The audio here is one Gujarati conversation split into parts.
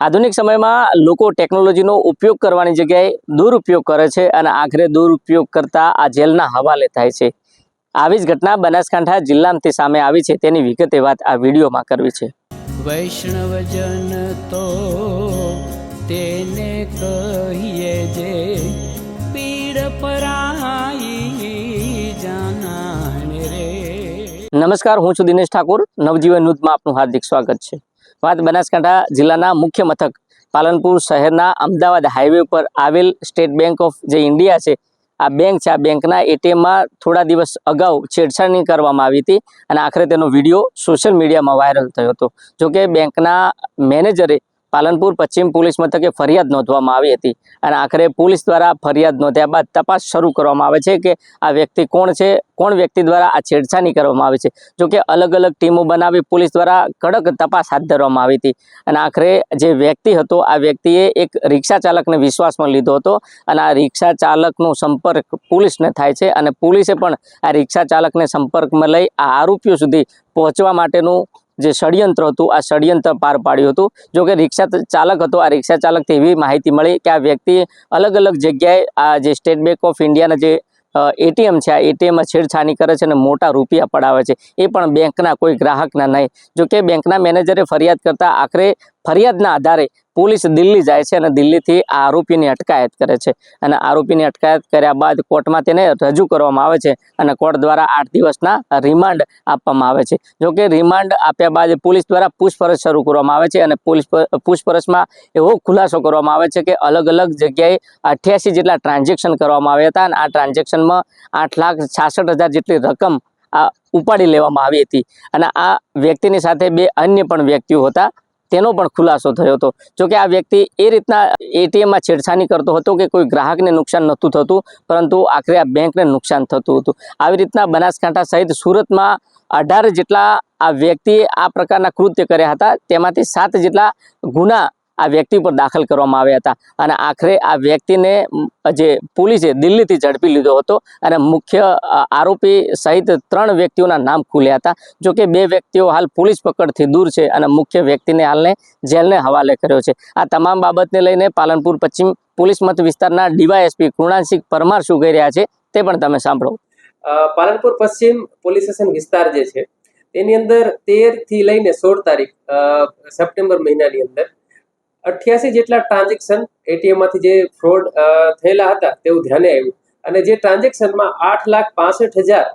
આધુનિક સમયમાં લોકો ટેકનોલોજીનો ઉપયોગ કરવાની જગ્યાએ દુરુપયોગ કરે છે અને આખરે દુરુપયોગ કરતા આ જેલના હવાલે થાય છે. આવી જ ઘટના બનાસકાંઠા જિલ્લામાંથી સામે આવી છે તેની વિગતે વાત આ વિડીયોમાં કરવી છે. વૈષ્ણવજન તો તેને કહીએ જે પીડ પરાઈ જાનાને રે. નમસ્કાર હું છું દિનેશ ઠાકોર. નવજીવન ન્યૂઝમાં આપનું હાર્દિક સ્વાગત છે. વાત બનાસકાંઠા જિલ્લાના મુખ્ય મથક, પાલનપુર શહેરના અમદાવાદ હાઈવે ઉપર આવેલ સ્ટેટ બેંક ઓફ જે ઇન્ડિયા છે, આ બેંક છે, આ બેંકના એટીએમમાં થોડા દિવસ અગાઉ છેડછાડની કરવામાં આવી હતી અને આખરે તેનો વીડિયો સોશિયલ મીડિયામાં વાયરલ થયો હતો. જોકે બેંકના મેનેજરે પાલનપુર પશ્ચિમ પોલીસ મથકે ફરિયાદ નોંધવામાં આવી હતી અને આખરે પોલીસ દ્વારા ફરિયાદ નોંધ્યા બાદ તપાસ શરૂ કરવામાં આવે છે કે આ વ્યક્તિ કોણ છે, કોણ વ્યક્તિ દ્વારા આ છેડછાની કરવામાં આવી છે? જોકે અલગ અલગ ટીમો બનાવી પોલીસ દ્વારા કડક તપાસ હાથ ધરવામાં આવી હતી અને આખરે જે વ્યક્તિ હતો, આ વ્યક્તિએ એક રિક્ષા ચાલકને વિશ્વાસમાં લીધો હતો અને આ રિક્ષા ચાલકનો સંપર્ક પોલીસને થાય છે અને પોલીસે પણ આ રિક્ષા ચાલકને સંપર્કમાં લઈ આ આરોપીઓ સુધી પહોંચવા માટેનું જે ષડયંત્ર હતું, આ ષડયંત્ર પાર પાડ્યું હતું. જો કે રિક્ષા ચાલક હતો, આ રિક્ષા ચાલકથી એવી માહિતી મળી કે આ વ્યક્તિ અલગ અલગ જગ્યાએ આ જે સ્ટેટ બેંક ઓફ ઇન્ડિયાના જે એટીએમ છે, આ એટીએમમાં છેડછાની કરે છે અને મોટા રૂપિયા પડાવે છે. એ પણ બેંકના કોઈ ગ્રાહકના નહીં. જો કે બેંકના મેનેજરે ફરિયાદ કરતાં આખરે ફરિયાદના આધારે પોલીસ દિલ્હી જાય છે અને દિલ્હીથી આ આરોપીની અટકાયત કરે છે. અને આરોપીની અટકાયત કર્યા બાદ કોર્ટમાં તેને રજૂ કરવામાં આવે છે અને કોર્ટ દ્વારા આઠ દિવસના રિમાન્ડ આપવામાં આવે છે. જો કે રિમાન્ડ આપ્યા બાદ પોલીસ દ્વારા પૂછપરછ શરૂ કરવામાં આવે છે અને પોલીસ પૂછપરછમાં એવો ખુલાસો કરવામાં આવે છે કે અલગ અલગ જગ્યાએ અઠ્યાસી જેટલા ટ્રાન્ઝેક્શન કરવામાં આવ્યા હતા અને આ ટ્રાન્ઝેક્શનમાં આઠ લાખ છાસઠ હજાર જેટલી રકમ આ ઉપાડી લેવામાં આવી હતી. અને આ વ્યક્તિની સાથે બે અન્ય પણ વ્યક્તિઓ હતા. તેનો પણ ખુલાસો થયો હતો. જોકે આ વ્યક્તિ એ રીતના એટીએમમાં છેડછાની કરતો હતો કે કોઈ ગ્રાહકને નુકસાન નહોતું થતું, પરંતુ આખરે આ બેંકને નુકસાન થતું હતું. આવી રીતના બનાસકાંઠા સહિત સુરતમાં અઢાર જેટલા આ વ્યક્તિએ આ પ્રકારના કૃત્ય કર્યા હતા. તેમાંથી સાત જેટલા ગુના આ વ્યક્તિ પર દાખલ કરવામાં આવ્યા હતા. અને આખરે આ વ્યક્તિને જે પોલીસે દિલ્હીથી ઝડપી લીધો હતો અને મુખ્ય આરોપી સહિત ત્રણ વ્યક્તિઓના નામ ખુલ્યા હતા. જો કે બે વ્યક્તિઓ હાલ પોલીસ પકડથી દૂર છે અને મુખ્ય વ્યક્તિને હાલને જેલને હવાલે કર્યો છે. આ તમામ બાબતને લઈને પાલનપુર પશ્ચિમ પોલીસ મત વિસ્તારના ડીવાયએસપી કૃણાલસિંહ પરમાર શું કહી રહ્યા છે તે પણ તમે સાંભળો. પાલનપુર પશ્ચિમ પોલીસ સ્ટેશન વિસ્તાર જે છે, તેની અંદર તેરથી લઈને સોળ તારીખ સપ્ટેમ્બર મહિનાની અંદર અઠ્યાસી જેટલા ટ્રાન્ઝેક્શન એટીએમમાંથી જે ફ્રોડ થયેલા હતા તેવું ધ્યાને આવ્યું. અને જે ટ્રાન્ઝેક્શનમાં આઠ લાખ પાસઠ હજાર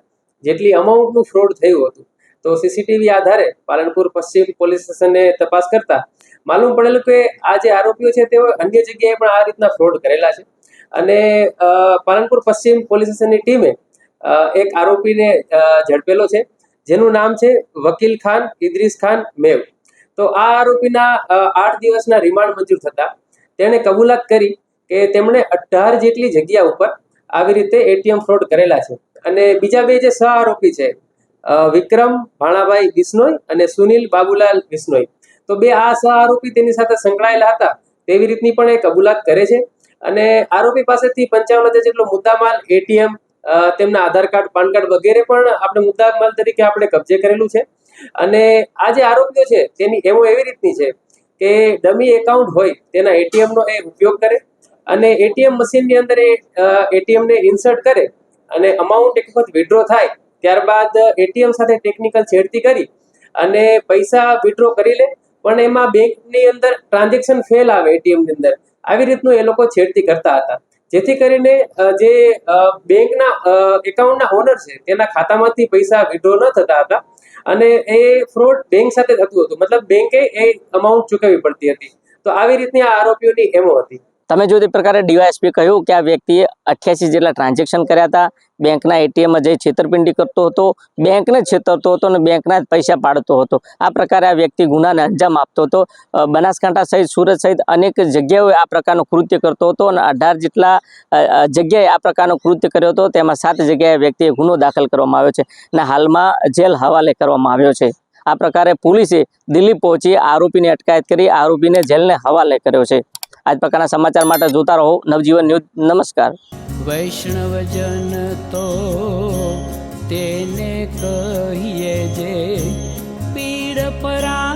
જેટલી અમાઉન્ટનું ફ્રોડ થયું હતું. તો સીસીટીવી આધારે પાલનપુર પશ્ચિમ પોલીસ સ્ટેશને તપાસ કરતા માલુમ પડેલું કે આ જે આરોપીઓ છે તેઓ અન્ય જગ્યાએ પણ આ રીતના ફ્રોડ કરેલા છે. અને પાલનપુર પશ્ચિમ પોલીસ સ્ટેશનની ટીમે એક આરોપીને ઝડપેલો છે. જેનું નામ છે વકીલ ખાન, ઇદ્રીસ ખાન મેવ. તો આ આરોપીના આઠ દિવસના રિમાન્ડ મંજૂર થતા તેણે કબૂલાત કરી કે તેમણે અઢાર જેટલી જગ્યા ઉપર આવી રીતે એટીએમ ફ્રોડ કરેલા છે. અને બીજા બે જે સહ આરોપી છે વિક્રમ ભાણાભાઈ બિસ્નોઈ અને સુનિલ બાબુલાલ બિસ્નોઈ. તો બે આ સહ આરોપી તેની સાથે સંકળાયેલા હતા તેવી રીતની પણ એ કબૂલાત કરે છે. અને આરોપી પાસેથી પંચાવન હજાર જેટલો મુદ્દામાલ, એટીએમ તેમના આધાર કાર્ડ, પાન કાર્ડ વગેરે પણ આપણે મુદ્દામાલ તરીકે આપણે કબજે કરેલું છે. અને આ જે આરોપીઓ છે, તેની એવો એવી રીતની છે કે ડમી એકાઉન્ટ હોય, તેના એટીએમ નો એ ઉપયોગ કરે અને એટીએમ મશીનની અંદર એ એટીએમ ને ઇન્સર્ટ કરે અને અમાઉન્ટ એક વખત વિડ્રો થાય, ત્યારબાદ એટીએમ સાથે ટેકનિકલ છેડતી કરી અને પૈસા વિડ્રો કરી લે, પણ એમાં બેંકની અંદર ટ્રાન્ઝેક્શન ફેલ આવે એટીએમની અંદર. આવી રીતનું એ લોકો છેડતી કરતા હતા. જેથી કરીને જે બેંકના એકાઉન્ટના ઓનર છે, તેના ખાતામાંથી પૈસા વિડ્રો ન થતા હતા. અને એ ફ્રોડ બેંક સાથે થતું હતું. મતલબ બેંકે એ અમાઉન્ટ ચૂકવવી પડતી હતી. તો આવી રીતની આ આરોપીઓની એમો હતી. તમે જો તે પ્રકારે ડીવાયએસપી કહ્યું કે આ વ્યક્તિએ અઠ્યાસી જેટલા ટ્રાન્ઝેક્શન કર્યા હતા, બેંકના એટીએમમાં જઈ છેતરપિંડી કરતો હતો, બેંકને છેતરતો હતો અને બેંકના જ પૈસા પાડતો હતો. આ પ્રકારે આ વ્યક્તિ ગુનાને અંજામ આપતો હતો. બનાસકાંઠા સહિત, સુરત સહિત અનેક જગ્યાઓએ આ પ્રકારનું કૃત્ય કરતો હતો અને અઢાર જેટલા જગ્યાએ આ પ્રકારનું કૃત્ય કર્યો હતો. તેમાં સાત જગ્યાએ વ્યક્તિએ ગુનો દાખલ કરવામાં આવ્યો છે અને હાલમાં જેલ હવાલે કરવામાં આવ્યો છે. આ પ્રકારે પોલીસે દિલ્હી પહોંચી આરોપીની અટકાયત કરી, આરોપીને જેલને હવાલે કર્યો છે. આજ પ્રકારના સમાચાર માટે જોતા રહો. નવજીવન ન્યૂઝ, નમસ્કાર. વૈષ્ણવજન તો તેને કહીએ જે પીડ પરા